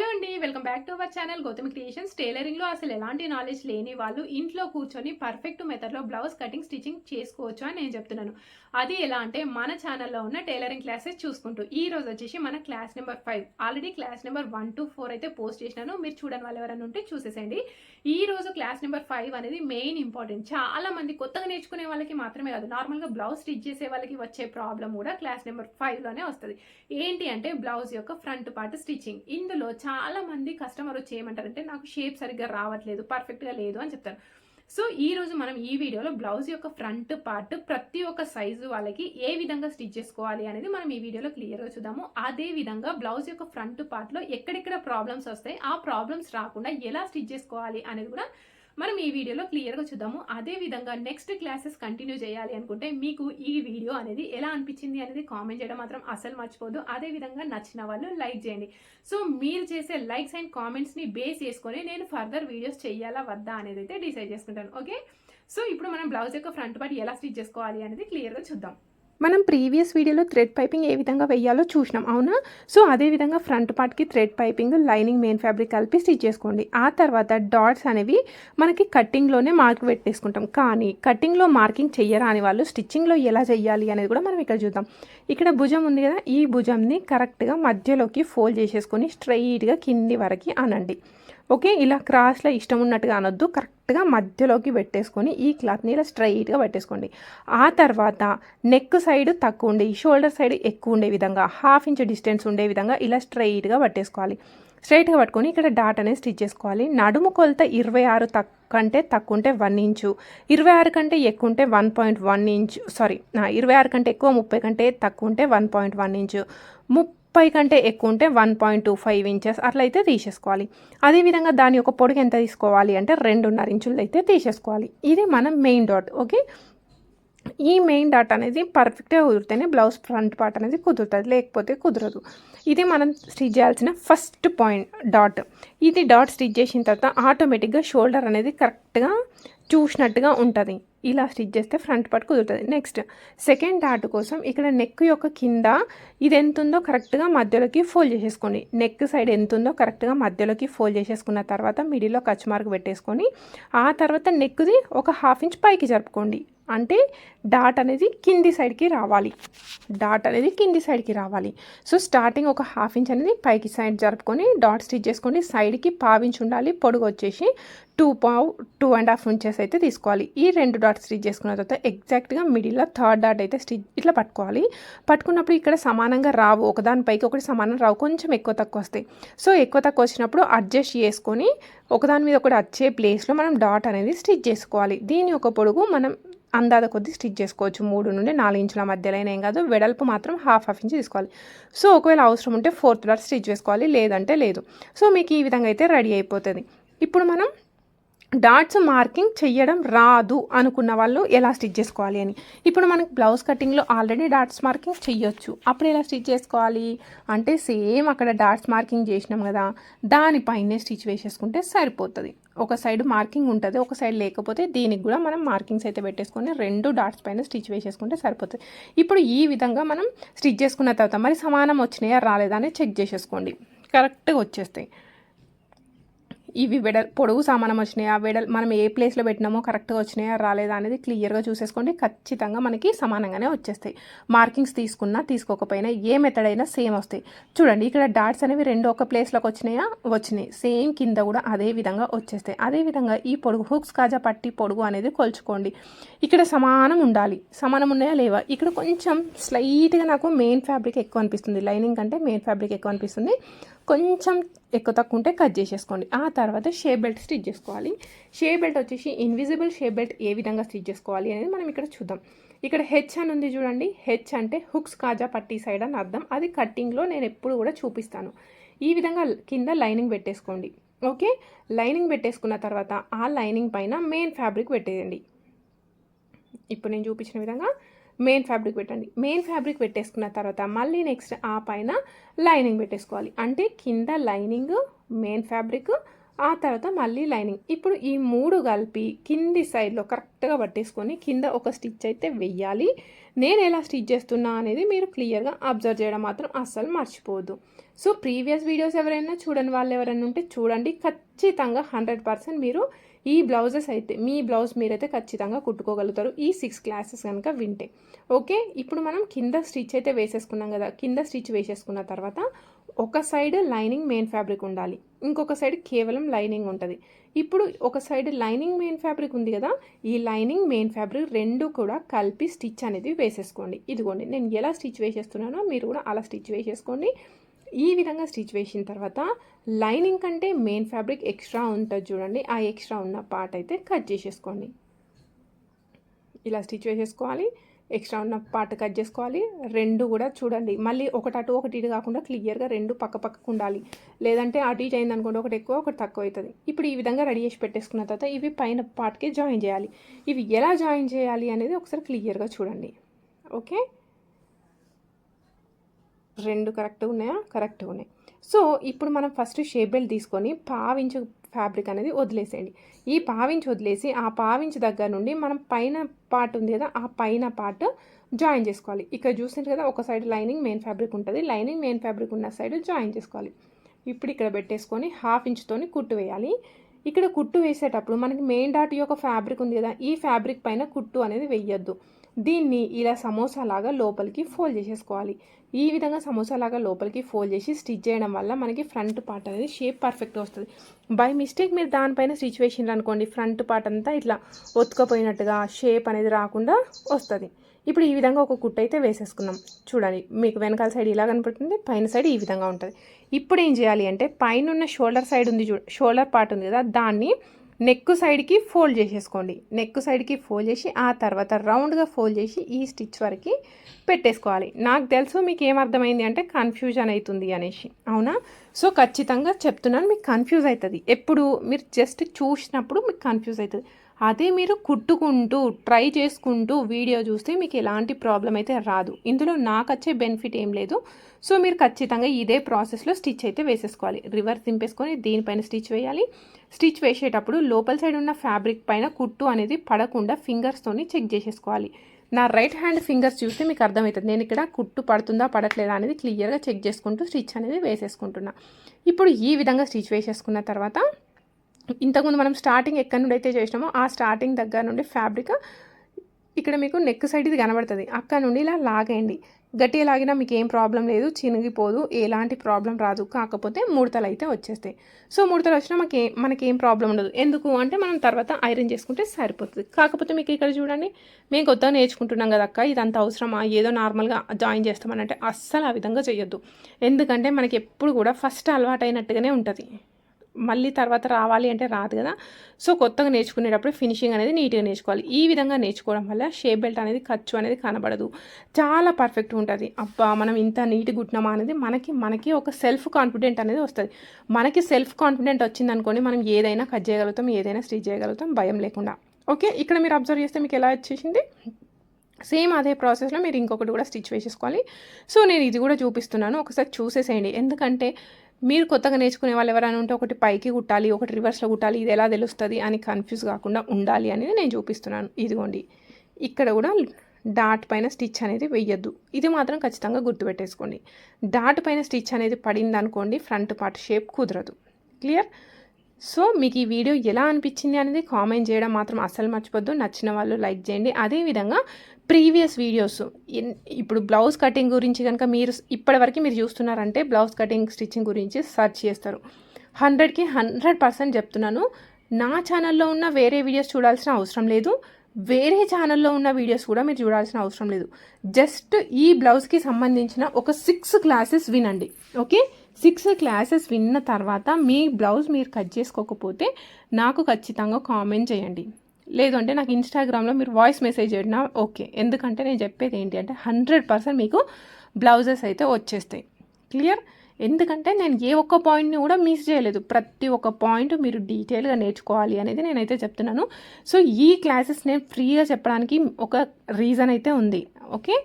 Hello అండి welcome back to our channel Gautami creations. టైలరింగ్లో అసలు ఎలాంటి నాలెడ్జ్ లేని వాళ్ళు ఇంట్లో కూర్చొని పర్ఫెక్ట్ మెథడ్లో బ్లౌజ్ కటింగ్ స్టిచ్చింగ్ చేసుకోవచ్చు అని నేను చెప్తున్నాను. అది ఎలా అంటే మన ఛానల్లో ఉన్న టైలరింగ్ క్లాసెస్ చూసుకుంటూ. ఈ రోజు వచ్చేసి మన class number five. Already class number one two four అయితే పోస్ట్ చేసినాను. మీరు చూడని వాళ్ళు ఎవరైనా ఉంటే చూసేసేయండి. ఈ రోజు క్లాస్ నెంబర్ ఫైవ్ అనేది మెయిన్ ఇంపార్టెంట్. చాలా మంది కొత్తగా నేర్చుకునే వాళ్ళకి మాత్రమే కాదు నార్మల్గా బ్లౌజ్ స్టిచ్ చేసే వాళ్ళకి వచ్చే ప్రాబ్లం కూడా క్లాస్ నెంబర్ ఫైవ్లోనే వస్తుంది. ఏంటి అంటే బ్లౌజ్ యొక్క ఫ్రంట్ పార్ట్ స్టిచ్చింగ్. ఇందులో చాలా మంది కస్టమర్ వచ్చి ఏమంటారంటే నాకు షేప్ సరిగ్గా రావట్లేదు పర్ఫెక్ట్గా లేదు అని చెప్తారు. సో ఈ రోజు మనం ఈ వీడియోలో బ్లౌజ్ యొక్క ఫ్రంట్ పార్ట్ ప్రతి ఒక్క సైజు వాళ్ళకి ఏ విధంగా స్టిచ్ చేసుకోవాలి అనేది మనం ఈ వీడియోలో క్లియర్గా చూద్దాము. అదే విధంగా బ్లౌజ్ యొక్క ఫ్రంట్ పార్ట్లో ఎక్కడెక్కడ ప్రాబ్లమ్స్ వస్తాయి ఆ ప్రాబ్లమ్స్ రాకుండా ఎలా స్టిచ్ చేసుకోవాలి అనేది కూడా మనం ఈ వీడియోలో క్లియర్గా చూద్దాము. అదే విధంగా నెక్స్ట్ క్లాసెస్ కంటిన్యూ చేయాలి అనుకుంటే మీకు ఈ వీడియో అనేది ఎలా అనిపించింది అనేది కామెంట్ చేయడం మాత్రం అసలు మర్చిపోదు అదే విధంగా నచ్చిన వాళ్ళు లైక్ చేయండి. సో మీరు చేసే లైక్స్ అండ్ కామెంట్స్ని బేస్ చేసుకొని నేను ఫర్దర్ వీడియోస్ చేయాలా వద్దా అనేది అయితే డిసైడ్ చేసుకుంటాను. ఓకే సో ఇప్పుడు మనం బ్లౌజ్ యొక్క ఫ్రంట్ పార్ట్ ఎలా స్టిచ్ చేసుకోవాలి అనేది క్లియర్గా చూద్దాం. మనం ప్రీవియస్ వీడియోలో థ్రెడ్ పైపింగ్ ఏ విధంగా వేయాలో చూసినాం అవునా? సో అదే విధంగా ఫ్రంట్ పార్ట్కి thread piping lining main fabric కలిపి స్టిచ్ చేసుకోండి. ఆ తర్వాత డాట్స్ అనేవి మనకి కట్టింగ్లోనే మార్క్ పెట్టేసుకుంటాం. కానీ కట్టింగ్లో మార్కింగ్ చెయ్యరాని వాళ్ళు స్టిచ్చింగ్లో ఎలా చెయ్యాలి అనేది కూడా మనం ఇక్కడ చూద్దాం. ఇక్కడ భుజం ఉంది కదా ఈ భుజంని కరెక్ట్గా మధ్యలోకి ఫోల్డ్ చేసేసుకొని స్ట్రైట్గా కింది వరకు అనండి. ఓకే ఇలా క్రాస్లో ఇష్టం ఉన్నట్టుగా అనొద్దు. కరెక్ట్గా మధ్యలోకి పెట్టేసుకొని ఈ క్లాత్ని ఇలా స్ట్రైట్గా పెట్టేసుకోండి. ఆ తర్వాత నెక్ సైడ్ తక్కువ ఉండే షోల్డర్ సైడ్ ఎక్కువ ఉండే విధంగా హాఫ్ ఇంచ్ డిస్టెన్స్ ఉండే విధంగా ఇలా స్ట్రైట్గా పట్టేసుకోవాలి. స్ట్రైట్గా పట్టుకొని ఇక్కడ డాట్ అనేది స్టిచ్ చేసుకోవాలి. నడుము కొలత ఇరవై ఆరు తక్కువ కంటే తక్కువ ఉంటే వన్ ఇంచు ఇరవై ఆరు కంటే ఎక్కువ ఉంటే one point one inch sorry ఇరవై ఆరు కంటే ఎక్కువ ముప్పై కంటే తక్కువ ఉంటే వన్ పాయింట్ వన్ ఇంచు ముప్పై కంటే ఎక్కువ ఉంటే one point two five inches అట్లా అయితే తీసేసుకోవాలి. అదేవిధంగా దాని యొక్క పొడుగు ఎంత తీసుకోవాలి అంటే రెండున్నర ఇంచులు అయితే తీసేసుకోవాలి. ఇది మన మెయిన్ డాట్ ఓకే? ఈ మెయిన్ డాట్ అనేది పర్ఫెక్ట్గా కుదిరితేనే బ్లౌజ్ ఫ్రంట్ పార్ట్ అనేది కుదురుతుంది లేకపోతే కుదరదు. ఇది మనం స్టిచ్ చేయాల్సిన ఫస్ట్ పాయింట్ డాట్. ఇది డాట్ స్టిచ్ చేసిన తర్వాత ఆటోమేటిక్గా షోల్డర్ అనేది కరెక్ట్గా చూసినట్టుగా ఉంటుంది. ఇలా స్టిచ్ చేస్తే ఫ్రంట్ పార్ట్ కుదురుతుంది. నెక్స్ట్ సెకండ్ డాట్ కోసం ఇక్కడ నెక్ యొక్క కింద ఇది ఎంత ఉందో కరెక్ట్గా మధ్యలోకి ఫోల్డ్ చేసేసుకోండి. నెక్ సైడ్ ఎంత ఉందో కరెక్ట్గా మధ్యలోకి ఫోల్డ్ చేసేసుకున్న తర్వాత మిడిల్లో కచ్ మార్క్ పెట్టేసుకొని ఆ తర్వాత నెక్ది ఒక హాఫ్ ఇంచ్ పైకి జరుపుకోండి. అంటే డాట్ అనేది కింది సైడ్కి రావాలి. డాట్ అనేది కింది సైడ్కి రావాలి. సో స్టార్టింగ్ ఒక హాఫ్ ఇంచ్ అనేది పైకి సైడ్ జరుపుకొని డాట్ స్టిచ్ చేసుకొని సైడ్కి పావించి ఉండాలి. పొడుగు వచ్చేసి టూ పావు టూ అండ్ హాఫ్ ఇంచెస్ అయితే తీసుకోవాలి. ఈ రెండు డాట్ స్టిచ్ చేసుకున్న తర్వాత ఎగ్జాక్ట్గా మిడిల్లో థర్డ్ డాట్ అయితే స్టిచ్ ఇట్లా పట్టుకోవాలి. పట్టుకున్నప్పుడు ఇక్కడ సమానంగా రావు. ఒకదానిపైకి ఒకటి సమానం రావు. కొంచెం ఎక్కువ తక్కువ వస్తాయి. సో ఎక్కువ తక్కువ వచ్చినప్పుడు అడ్జస్ట్ చేసుకొని ఒకదాని మీద ఒకటి వచ్చే ప్లేస్లో మనం డాట్ అనేది స్టిచ్ చేసుకోవాలి. దీని ఒక పొడుగు మనం అందాద కొద్దీ స్టిచ్ చేసుకోవచ్చు. మూడు నుండి నాలుగు ఇంచుల మధ్యలో అయినా ఏం కాదు వెడల్పు మాత్రం హాఫ్ హాఫ్ ఇంచ్ తీసుకోవాలి. సో ఒకవేళ అవసరం ఉంటే ఫోర్త్ డాట్ స్టిచ్ చేసుకోవాలి లేదంటే లేదు. సో మీకు ఈ విధంగా అయితే రెడీ అయిపోతుంది. ఇప్పుడు మనం డాట్స్ మార్కింగ్ చెయ్యడం రాదు అనుకున్న వాళ్ళు ఎలా స్టిచ్ చేసుకోవాలి అని. ఇప్పుడు మనకు బ్లౌజ్ కటింగ్లో ఆల్రెడీ డాట్స్ మార్కింగ్ చెయ్యొచ్చు. అప్పుడు ఎలా స్టిచ్ చేసుకోవాలి? అంటే సేమ్ అక్కడ డాట్స్ మార్కింగ్ చేసినాం కదా దానిపైనే స్టిచ్ వేసేసుకుంటే సరిపోతుంది. ఒక సైడ్ మార్కింగ్ ఉంటుంది ఒక సైడ్ లేకపోతే దీనికి కూడా మనం మార్కింగ్స్ అయితే పెట్టేసుకొని రెండు డాట్స్ పైన స్టిచ్ వేసేసుకుంటే సరిపోతుంది. ఇప్పుడు ఈ విధంగా మనం స్టిచ్ చేసుకున్న తర్వాత మరి సమానం వచ్చినాయా రాలేదా అని చెక్ చేసేసుకోండి. కరెక్ట్గా వచ్చేస్తాయి. ఇవి వెడల్ పొడవు సామానం వచ్చినాయా? వెడల్ మనం ఏ ప్లేస్లో పెట్టినామో కరెక్ట్గా వచ్చినాయా రాలేదా అనేది క్లియర్గా చూసేసుకోండి. ఖచ్చితంగా మనకి సమానంగానే వచ్చేస్తాయి. మార్కింగ్స్ తీసుకున్నా తీసుకోకపోయినా ఏ మెథడ్ అయినా సేమ్ వస్తాయి. చూడండి ఇక్కడ డాట్స్ అనేవి రెండు ఒక ప్లేస్లోకి వచ్చినాయా? వచ్చినాయి. సేమ్ కింద కూడా అదే విధంగా వచ్చేస్తాయి. అదే విధంగా ఈ పొడుగు హుక్స్ కాజా పట్టి పొడుగు అనేది కొలుచుకోండి. ఇక్కడ సమానం ఉండాలి. సమానం ఉన్నాయా? లేవా? ఇక్కడ కొంచెం స్లైట్గా నాకు మెయిన్ ఫ్యాబ్రిక్ ఎక్కువ అనిపిస్తుంది. లైనింగ్ కంటే మెయిన్ ఫ్యాబ్రిక్ ఎక్కువ అనిపిస్తుంది. కొంచెం ఎక్కువ తక్కువ ఉంటే కట్ చేసేసుకోండి. ఆ తర్వాత షే బెల్ట్ స్టిచ్ చేసుకోవాలి. షే బెల్ట్ వచ్చేసి ఇన్విజిబుల్ షే బెల్ట్ ఏ విధంగా స్టిచ్ చేసుకోవాలి అనేది మనం ఇక్కడ చూద్దాం. ఇక్కడ హెచ్ అని ఉంది చూడండి. హెచ్ అంటే హుక్స్ కాజా పట్టి సైడ్ అని అర్థం. అది కట్టింగ్లో నేను ఎప్పుడు కూడా చూపిస్తాను. ఈ విధంగా కింద లైనింగ్ పెట్టేసుకోండి. ఓకే? లైనింగ్ పెట్టేసుకున్న తర్వాత ఆ లైనింగ్ పైన మెయిన్ ఫ్యాబ్రిక్ పెట్టేయండి. ఇప్పుడు నేను చూపించిన విధంగా మెయిన్ ఫ్యాబ్రిక్ పెట్టండి. మెయిన్ ఫ్యాబ్రిక్ పెట్టేసుకున్న తర్వాత మళ్ళీ నెక్స్ట్ ఆ పైన లైనింగ్ పెట్టేసుకోవాలి. అంటే కింద లైనింగ్ మెయిన్ ఫ్యాబ్రిక్ ఆ తర్వాత మళ్ళీ లైనింగ్ ఇప్పుడు ఈ మూడు కలిపి కింది సైడ్లో కరెక్ట్గా పట్టేసుకొని కింద ఒక స్టిచ్ అయితే వెయ్యాలి. నేను ఎలా స్టిచ్ చేస్తున్నా అనేది మీరు క్లియర్గా అబ్జర్వ్ చేయడం మాత్రం అస్సలు మర్చిపోదు సో ప్రీవియస్ వీడియోస్ ఎవరైనా చూడని వాళ్ళు ఎవరైనా ఉంటే చూడండి. ఖచ్చితంగా హండ్రెడ్ పర్సెంట్ మీరు ఈ బ్లౌజెస్ అయితే మీ బ్లౌజ్ మీరైతే ఖచ్చితంగా కుట్టుకోగలుగుతారు. ఈ సిక్స్ క్లాసెస్ కనుక వింటే. ఓకే? ఇప్పుడు మనం కింద స్టిచ్ అయితే వేసేసుకున్నాం కదా. కింద స్టిచ్ వేసేసుకున్న తర్వాత ఒక సైడ్ లైనింగ్ మెయిన్ ఫ్యాబ్రిక్ ఉండాలి. ఇంకొక సైడ్ కేవలం లైనింగ్ ఉంటుంది. ఇప్పుడు ఒక సైడ్ లైనింగ్ మెయిన్ ఫ్యాబ్రిక్ ఉంది కదా. ఈ లైనింగ్ మెయిన్ ఫ్యాబ్రిక్ రెండు కూడా కలిపి స్టిచ్ అనేది వేసేసుకోండి. ఇదిగోండి నేను ఎలా స్టిచ్ వేసేస్తున్నానో మీరు కూడా అలా స్టిచ్ వేసేసుకోండి. ఈ విధంగా స్టిచ్ వేసిన తర్వాత లైనింగ్ కంటే మెయిన్ ఫ్యాబ్రిక్ ఎక్స్ట్రా ఉంటుంది చూడండి. ఆ ఎక్స్ట్రా ఉన్న పార్ట్ అయితే కట్ చేసేసుకోండి. ఇలా స్టిచ్ వేసేసుకోవాలి. ఎక్స్ట్రా ఉన్న పార్ట్ కట్ చేసుకోవాలి. రెండు కూడా చూడండి. మళ్ళీ ఒకటి అటు ఒకటి ఇటు కాకుండా క్లియర్గా రెండు పక్క పక్కకు ఉండాలి. లేదంటే అటు ఇటు అయింది అనుకోండి ఒకటి ఎక్కువ ఒకటి తక్కువ అవుతుంది. ఇప్పుడు ఈ విధంగా రెడీ చేసి పెట్టేసుకున్న తర్వాత ఇవి పైన పార్ట్కి జాయిన్ చేయాలి. ఇవి ఎలా జాయిన్ చేయాలి అనేది ఒకసారి క్లియర్గా చూడండి. ఓకే? రెండు కరెక్ట్గా ఉన్నాయా? కరెక్ట్గా ఉన్నాయి. సో ఇప్పుడు మనం ఫస్ట్ షేప్ బెల్ట్ తీసుకొని పావించు ఫ్యాబ్రిక్ అనేది వదిలేసేయండి. ఈ పావించి వదిలేసి ఆ పావించి దగ్గర నుండి మనం పైన పార్ట్ ఉంది కదా ఆ పైన పార్ట్ జాయిన్ చేసుకోవాలి. ఇక్కడ చూసింది కదా ఒక సైడ్ లైనింగ్ మెయిన్ ఫ్యాబ్రిక్ ఉంటుంది లైనింగ్ మెయిన్ ఫ్యాబ్రిక్ ఉన్న సైడ్ జాయిన్ చేసుకోవాలి. ఇప్పుడు ఇక్కడ పెట్టేసుకొని హాఫ్ ఇంచ్తోని కుట్టు వేయాలి. ఇక్కడ కుట్టు వేసేటప్పుడు మనకి మెయిన్ డాట్ యొక్క ఫ్యాబ్రిక్ ఉంది కదా ఈ ఫ్యాబ్రిక్ పైన కుట్టు అనేది వెయ్యొద్దు దీన్ని ఇలా సమోసా లాగా లోపలికి ఫోల్డ్ చేసేసుకోవాలి. ఈ విధంగా సమోసా లాగా లోపలికి ఫోల్డ్ చేసి స్టిచ్ చేయడం వల్ల మనకి ఫ్రంట్ పార్ట్ అనేది షేప్ పర్ఫెక్ట్గా వస్తుంది. బై మిస్టేక్ మీరు దానిపైన స్టిచ్ వేసిండ్రు అనుకోండి ఫ్రంట్ పార్ట్ అంతా ఇట్లా ఒత్తుకపోయినట్టుగా షేప్ అనేది రాకుండా వస్తుంది. ఇప్పుడు ఈ విధంగా ఒక కుట్టు అయితే వేసేసుకున్నాం. చూడండి మీకు వెనకాల సైడ్ ఇలా కనపడుతుంది పైన సైడ్ ఈ విధంగా ఉంటుంది. ఇప్పుడు ఏం చేయాలి అంటే పైన ఉన్న షోల్డర్ సైడ్ ఉంది చూ షోల్డర్ పార్ట్ ఉంది కదా దాన్ని నెక్ సైడ్కి ఫోల్డ్ చేసేసుకోండి. నెక్ సైడ్కి ఫోల్డ్ చేసి ఆ తర్వాత రౌండ్గా ఫోల్డ్ చేసి ఈ స్టిచ్ వరకు పెట్టేసుకోవాలి. నాకు తెలుసు మీకు ఏమర్థమైంది అంటే కన్ఫ్యూజన్ అవుతుంది అనేసి. అవునా? సో ఖచ్చితంగా చెప్తున్నాను మీకు కన్ఫ్యూజ్ అవుతుంది ఎప్పుడు? మీరు జస్ట్ చూసినప్పుడు మీకు కన్ఫ్యూజ్ అవుతుంది అదే మీరు కుట్టుకుంటూ ట్రై చేసుకుంటూ వీడియో చూస్తే మీకు ఎలాంటి ప్రాబ్లం అయితే రాదు. ఇందులో నాకు వచ్చే బెనిఫిట్ ఏం లేదు. సో మీరు ఖచ్చితంగా ఇదే ప్రాసెస్లో స్టిచ్ అయితే వేసేసుకోవాలి. రివర్స్ దింపేసుకొని దీనిపైన స్టిచ్ వేయాలి. స్టిచ్ వేసేటప్పుడు లోపల సైడ్ ఉన్న ఫ్యాబ్రిక్ పైన కుట్టు అనేది పడకుండా ఫింగర్స్తోని చెక్ చేసేసుకోవాలి. నా రైట్ హ్యాండ్ ఫింగర్స్ చూస్తే మీకు అర్థమవుతుంది. నేను ఇక్కడ కుట్టు పడుతుందా పడట్లేదా అనేది క్లియర్గా చెక్ చేసుకుంటూ స్టిచ్ అనేది వేసేసుకుంటున్నా. ఇప్పుడు ఈ విధంగా స్టిచ్ వేసేసుకున్న తర్వాత ఇంతకుముందు మనం స్టార్టింగ్ ఎక్కడి నుండి అయితే చేసినామో ఆ స్టార్టింగ్ దగ్గర నుండి ఫ్యాబ్రిక్ ఇక్కడ మీకు నెక్ సైడ్ ఇది కనబడుతుంది. అక్కడ నుండి ఇలా లాగేయండి. గట్టిగా లాగినా మీకు ఏం ప్రాబ్లం లేదు చినిగిపోదు ఎలాంటి ప్రాబ్లం రాదు. కాకపోతే ముడతలు అయితే వచ్చేస్తాయి. సో ముడతలు వచ్చినా మనకి మనకి ఏం ప్రాబ్లం ఉండదు. ఎందుకు అంటే మనం తర్వాత ఐరన్ చేసుకుంటే సరిపోతుంది. కాకపోతే మీకు ఇక్కడ చూడండి మేము కొత్తగా నేర్చుకుంటున్నాం కదా అక్క ఇదంతా అవసరమా? ఏదో నార్మల్గా జాయిన్ చేస్తామని అంటే అస్సలు ఆ విధంగా చేయొద్దు ఎందుకంటే మనకి ఎప్పుడు కూడా ఫస్ట్ అలవాటు అయినట్టుగానే ఉంటుంది. మళ్ళీ తర్వాత రావాలి అంటే రాదు కదా. సో కొత్తగా నేర్చుకునేటప్పుడు ఫినిషింగ్ అనేది నీట్గా నేర్చుకోవాలి. ఈ విధంగా నేర్చుకోవడం వల్ల షేప్ బెల్ట్ అనేది ఖర్చు అనేది కనబడదు. చాలా పర్ఫెక్ట్ ఉంటుంది. అబ్బా మనం ఇంత నీట్గా గుట్టినామా అనేది మనకి మనకి ఒక సెల్ఫ్ కాన్ఫిడెంట్ అనేది వస్తుంది. మనకి సెల్ఫ్ కాన్ఫిడెంట్ వచ్చింది అనుకోండి మనం ఏదైనా కట్ చేయగలుగుతాం ఏదైనా స్టిచ్ చేయగలుగుతాం భయం లేకుండా. ఓకే ఇక్కడ మీరు అబ్జర్వ్ చేస్తే మీకు ఎలా వచ్చేసింది? సేమ్ అదే ప్రాసెస్లో మీరు ఇంకొకటి కూడా స్టిచ్ వేసేసుకోవాలి. సో నేను ఇది కూడా చూపిస్తున్నాను. ఒకసారి చూసేసేయండి. ఎందుకంటే మీరు కొత్తగా నేర్చుకునే వాళ్ళు ఎవరైనా ఉంటే ఒకటి పైకి కుట్టాలి ఒకటి రివర్స్లో కుట్టాలి ఇది ఎలా తెలుస్తుంది అని కన్ఫ్యూజ్ కాకుండా ఉండాలి అనేది నేను చూపిస్తున్నాను. ఇదిగోండి. ఇక్కడ కూడా డాట్ పైన స్టిచ్ అనేది వెయ్యొద్దు ఇది మాత్రం ఖచ్చితంగా గుర్తుపెట్టేసుకోండి. డాట్ పైన స్టిచ్ అనేది పడింది అనుకోండి ఫ్రంట్ పార్ట్ షేప్ కుదరదు. క్లియర్? సో మీకు ఈ వీడియో ఎలా అనిపించింది అనేది కామెంట్ చేయడం మాత్రం అస్సలు మర్చిపోద్దు. నచ్చిన వాళ్ళు లైక్ చేయండి. అదేవిధంగా ప్రీవియస్ వీడియోస్. ఇప్పుడు బ్లౌజ్ కటింగ్ గురించి కనుక మీరు ఇప్పటివరకు మీరు చూస్తున్నారంటే బ్లౌజ్ కటింగ్ స్టిచ్చింగ్ గురించి సెర్చ్ చేస్తారు. హండ్రెడ్కి హండ్రెడ్ పర్సెంట్ చెప్తున్నాను. నా ఛానల్లో ఉన్న వేరే వీడియోస్ చూడాల్సిన అవసరం లేదు. వేరే ఛానల్లో ఉన్న వీడియోస్ కూడా మీరు చూడాల్సిన అవసరం లేదు. జస్ట్ ఈ బ్లౌజ్కి సంబంధించిన ఒక సిక్స్ క్లాసెస్ వినండి. ఓకే? సిక్స్ క్లాసెస్ విన్న తర్వాత మీ బ్లౌజ్ మీరు కట్ చేసుకోకపోతే నాకు ఖచ్చితంగా కామెంట్ చేయండి. లేదు అంటే నాకు ఇన్స్టాగ్రామ్లో మీరు వాయిస్ మెసేజ్ చేయడం. ఓకే. ఎందుకంటే నేను చెప్పేది ఏంటి అంటే హండ్రెడ్ పర్సెంట్ మీకు బ్లౌజెస్ అయితే వచ్చేస్తాయి. క్లియర్? ఎందుకంటే నేను ఏ ఒక్క పాయింట్ని కూడా మిస్ చేయలేదు. ప్రతి ఒక్క పాయింట్ మీరు డీటెయిల్గా నేర్చుకోవాలి అనేది నేనైతే చెప్తున్నాను. సో ఈ క్లాసెస్ నేను ఫ్రీగా చెప్పడానికి ఒక రీజన్ అయితే ఉంది. ఓకే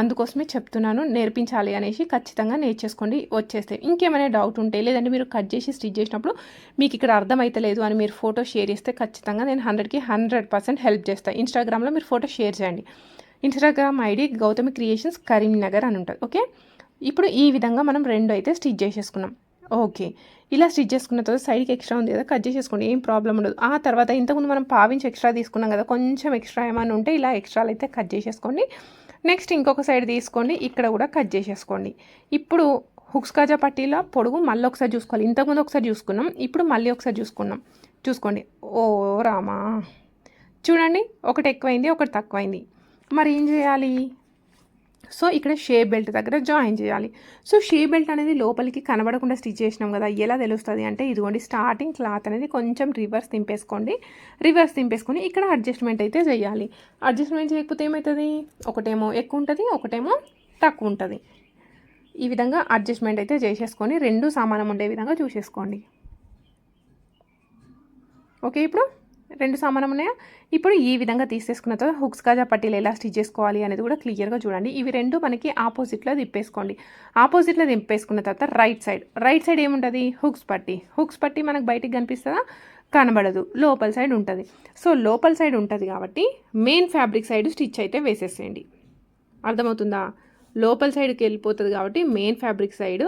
అందుకోసమే చెప్తున్నాను. నేర్పించాలి అనేసి ఖచ్చితంగా నేర్చేసుకోండి. వచ్చేస్తే ఇంకేమైనా డౌట్ ఉంటే లేదంటే మీరు కట్ చేసి స్టిచ్ చేసినప్పుడు మీకు ఇక్కడ అర్థమైతలేదు అని మీరు ఫోటో షేర్ చేస్తే ఖచ్చితంగా నేను హండ్రెడ్కి హండ్రెడ్ పర్సెంట్ హెల్ప్ చేస్తాను ఇన్స్టాగ్రామ్లో మీరు ఫోటో షేర్ చేయండి. Instagram ID Gautami creations Karimnagar అని ఉంటుంది. ఓకే ఇప్పుడు ఈ విధంగా మనం రెండు అయితే స్టిచ్ చేసేసుకున్నాం. ఓకే. ఇలా స్టిచ్ చేసుకున్న తర్వాత సైడ్కి ఎక్స్ట్రా ఉంది కదా కట్ చేసేసుకోండి ఏం ప్రాబ్లం ఉండదు. ఆ తర్వాత ఇంతకుముందు మనం పావించి ఎక్స్ట్రా తీసుకున్నాం కదా కొంచెం ఎక్స్ట్రా ఏమైనా ఉంటే ఇలా ఎక్స్ట్రాలు అయితే కట్ చేసేసుకోండి. నెక్స్ట్ ఇంకొక సైడ్ తీసుకోండి ఇక్కడ కూడా కట్ చేసేసుకోండి. ఇప్పుడు హుక్స్ కాజా పట్టీల పొడుగు మళ్ళీ ఒకసారి చూసుకోవాలి. ఇంతకుముందు ఒకసారి చూసుకున్నాం ఇప్పుడు మళ్ళీ ఒకసారి చూసుకున్నాం. చూసుకోండి. ఓ రామా. చూడండి ఒకటి ఎక్కువైంది ఒకటి తక్కువైంది. మరి ఏం చేయాలి? సో ఇక్కడ షే బెల్ట్ దగ్గర జాయిన్ చేయాలి. సో షే బెల్ట్ అనేది లోపలికి కనబడకుండా స్టిచ్ చేసినాం కదా ఎలా తెలుస్తుంది అంటే ఇదిగోండి స్టార్టింగ్ క్లాత్ అనేది కొంచెం రివర్స్ తింపేసుకోండి రివర్స్ తింపేసుకొని ఇక్కడ అడ్జస్ట్మెంట్ అయితే చేయాలి. అడ్జస్ట్మెంట్ చేయకపోతే ఏమవుతుంది ఒకటేమో ఎక్కువ ఉంటుంది ఒకటేమో తక్కువ ఉంటుంది. ఈ విధంగా అడ్జస్ట్మెంట్ అయితే చేసేసుకొని రెండు సమానం ఉండే విధంగా చూసేసుకోండి. ఓకే ఇప్పుడు రెండు సమానం ఉన్నాయా? ఇప్పుడు ఈ విధంగా తీసేసుకున్న తర్వాత హుక్స్ కాజా పట్టీలు ఎలా స్టిచ్ చేసుకోవాలి అనేది కూడా క్లియర్గా చూడండి. ఇవి రెండు మనకి ఆపోజిట్లో తిప్పేసుకోండి. ఆపోజిట్లో దింపేసుకున్న తర్వాత రైట్ సైడ్ రైట్ సైడ్ ఏముంటుంది? హుక్స్ పట్టి. హుక్స్ పట్టి మనకు బయటికి కనిపిస్తుందా? కనబడదు. లోపల సైడ్ ఉంటుంది. సో లోపల సైడ్ ఉంటుంది కాబట్టి మెయిన్ ఫ్యాబ్రిక్ సైడ్ స్టిచ్ అయితే వేసేసేయండి. అర్థమవుతుందా? లోపల సైడ్కి వెళ్ళిపోతుంది కాబట్టి మెయిన్ ఫ్యాబ్రిక్ సైడ్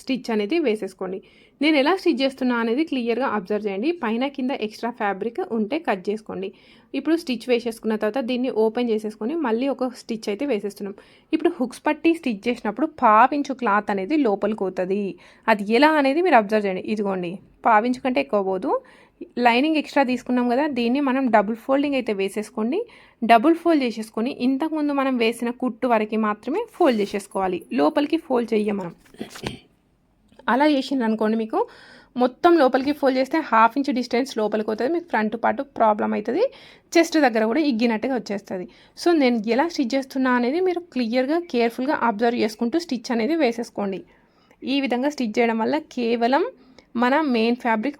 స్టిచ్ అనేది వేసేసుకోండి. నేను ఎలా స్టిచ్ చేస్తున్నా అనేది క్లియర్గా అబ్జర్వ్ చేయండి. పైన కింద ఎక్స్ట్రా ఫ్యాబ్రిక్ ఉంటే కట్ చేసుకోండి. ఇప్పుడు స్టిచ్ వేసేసుకున్న తర్వాత దీన్ని ఓపెన్ చేసేసుకొని మళ్ళీ ఒక స్టిచ్ అయితే వేసేస్తున్నాం. ఇప్పుడు హుక్స్ పట్టి స్టిచ్ చేసినప్పుడు పావించు క్లాత్ అనేది లోపలికి పోతుంది. అది ఎలా అనేది మీరు అబ్జర్వ్ చేయండి. ఇదిగోండి పావించు కంటే ఎక్కువ పోదు. లైనింగ్ ఎక్స్ట్రా తీసుకున్నాం కదా దీన్ని మనం డబుల్ ఫోల్డింగ్ అయితే వేసేసుకోండి. డబుల్ ఫోల్డ్ చేసేసుకొని ఇంతకుముందు మనం వేసిన కుట్టు వరకు మాత్రమే ఫోల్డ్ చేసేసుకోవాలి. లోపలికి ఫోల్డ్ చెయ్యం మనం అలా చేసిండ్రు అనుకోండి మీకు మొత్తం లోపలికి ఫోల్డ్ చేస్తే హాఫ్ ఇంచ్ డిస్టెన్స్ లోపలికి అవుతుంది మీకు ఫ్రంట్ పాటు ప్రాబ్లం అవుతుంది చెస్ట్ దగ్గర కూడా ఇగ్గినట్టుగా వచ్చేస్తుంది. సో నేను ఎలా స్టిచ్ చేస్తున్నా అనేది మీరు క్లియర్గా కేర్ఫుల్గా అబ్జర్వ్ చేసుకుంటూ స్టిచ్ అనేది వేసేసుకోండి. ఈ విధంగా స్టిచ్ చేయడం వల్ల కేవలం మన మెయిన్ ఫ్యాబ్రిక్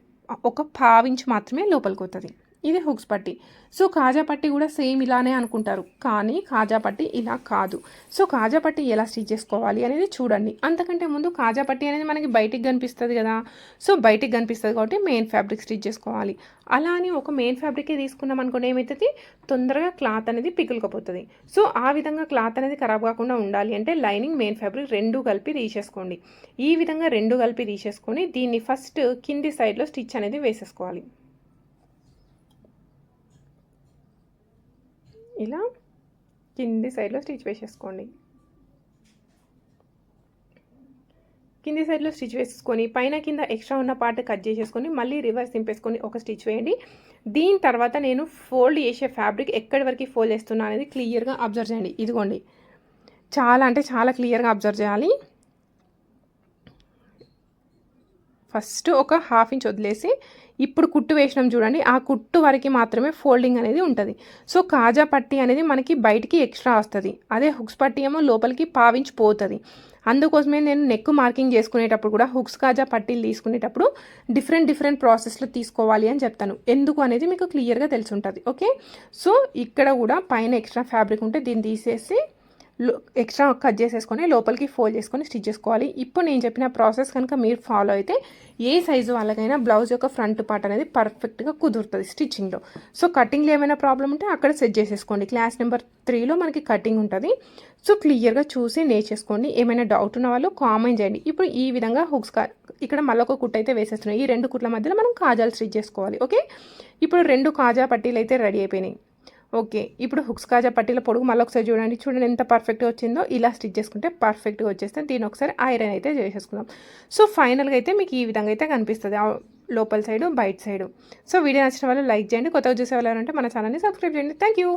ఒక పావించి మాత్రమే లోపలికి అవుతుంది ఇది హుక్స్ పట్టి. సో కాజా పట్టి కూడా సేమ్ ఇలానే అనుకుంటారు. కానీ కాజా పట్టి ఇలా కాదు. సో కాజా పట్టి ఎలా స్టిచ్ చేసుకోవాలి అనేది చూడండి. అంతకంటే ముందు కాజా పట్టి అనేది మనకి బయటికి కనిపిస్తుంది కదా. సో బయటికి కనిపిస్తుంది కాబట్టి మెయిన్ ఫ్యాబ్రిక్ స్టిచ్ చేసుకోవాలి. అలా అని ఒక మెయిన్ ఫ్యాబ్రికే తీసుకున్నాం అనుకోండి ఏమవుతుంది తొందరగా క్లాత్ అనేది పిగులుకపోతుంది. సో ఆ విధంగా క్లాత్ అనేది ఖరాబ్ కాకుండా ఉండాలి అంటే లైనింగ్ మెయిన్ ఫ్యాబ్రిక్ రెండు కలిపి తీసేసుకోండి. ఈ విధంగా రెండు కలిపి తీసేసుకొని దీన్ని ఫస్ట్ కింది సైడ్లో స్టిచ్ అనేది వేసేసుకోవాలి. ఇలా కింది సైడ్లో స్టిచ్ వేసేసుకోండి. కింది సైడ్లో స్టిచ్ వేసుకొని పైన కింద ఎక్స్ట్రా ఉన్న పార్ట్ కట్ చేసేసుకొని మళ్ళీ రివర్స్ దింపేసుకొని ఒక స్టిచ్ వేయండి. దీని తర్వాత నేను ఫోల్డ్ చేసే ఫ్యాబ్రిక్ ఎక్కడి వరకు ఫోల్డ్ చేస్తున్నా అనేది క్లియర్గా అబ్జర్వ్ చేయండి. ఇదిగోండి. చాలా అంటే చాలా క్లియర్గా అబ్జర్వ్ చేయాలి. ఫస్ట్ ఒక హాఫ్ ఇంచ్ వదిలేసి ఇప్పుడు కుట్టు వేసినాం చూడండి ఆ కుట్టు వరకు మాత్రమే ఫోల్డింగ్ అనేది ఉంటుంది. సో కాజా పట్టి అనేది మనకి బయటికి ఎక్స్ట్రా వస్తుంది. అదే హుక్స్ పట్టి ఏమో లోపలికి పావించిపోతుంది అందుకోసమే నేను నెక్ మార్కింగ్ చేసుకునేటప్పుడు కూడా హుక్స్ కాజా పట్టీలు తీసుకునేటప్పుడు డిఫరెంట్ డిఫరెంట్ ప్రాసెస్లో తీసుకోవాలి అని చెప్తాను. ఎందుకు అనేది మీకు క్లియర్గా తెలిసి ఉంటుంది ఓకే? సో ఇక్కడ కూడా పైన ఎక్స్ట్రా ఫ్యాబ్రిక్ ఉంటే దీన్ని తీసేసి ఎక్స్ట్రా కట్ చేసేసుకొని లోపలికి ఫోల్డ్ చేసుకొని స్టిచ్ చేసుకోవాలి. ఇప్పుడు నేను చెప్పిన ప్రాసెస్ కనుక మీరు ఫాలో అయితే ఏ సైజు వాళ్ళకైనా బ్లౌజ్ యొక్క ఫ్రంట్ పార్ట్ అనేది పర్ఫెక్ట్గా కుదురుతుంది స్టిచ్చింగ్లో. సో కటింగ్లో ఏమైనా ప్రాబ్లం ఉంటే అక్కడ సెట్ చేసేసుకోండి. క్లాస్ నెంబర్ త్రీలో మనకి కటింగ్ ఉంటుంది. సో క్లియర్గా చూసి నేర్చేసుకోండి ఏమైనా డౌట్ ఉన్న వాళ్ళు కామెంట్ చేయండి. ఇప్పుడు ఈ విధంగా హుక్స్ ఇక్కడ మళ్ళీ ఒక కుట్ అయితే వేసేస్తున్నాయి. ఈ రెండు కుట్ల మధ్యలో మనం కాజాలు స్టిచ్ చేసుకోవాలి. ఓకే? ఇప్పుడు రెండు కాజా పట్టీలు అయితే రెడీ అయిపోయినాయి. ఓకే ఇప్పుడు హుక్స్ కాజా పట్టీల పొడుగు మళ్ళీ ఒకసారి చూడండి. చూడండి ఎంత పర్ఫెక్ట్గా వచ్చిందో. ఇలా స్టిచ్ చేసుకుంటే పర్ఫెక్ట్గా వచ్చేస్తే దీని ఒకసారి ఐరన్ అయితే చేసేసుకుందాం. సో ఫైనల్గా అయితే మీకు ఈ విధంగా అయితే కనిపిస్తుంది. లోపల సైడు బయట సైడు సో వీడియో నచ్చిన వాళ్ళు లైక్ చేయండి. కొత్తగా చూసే వాళ్ళు మన ఛానల్ని సబ్స్క్రైబ్ చేయండి. Thank you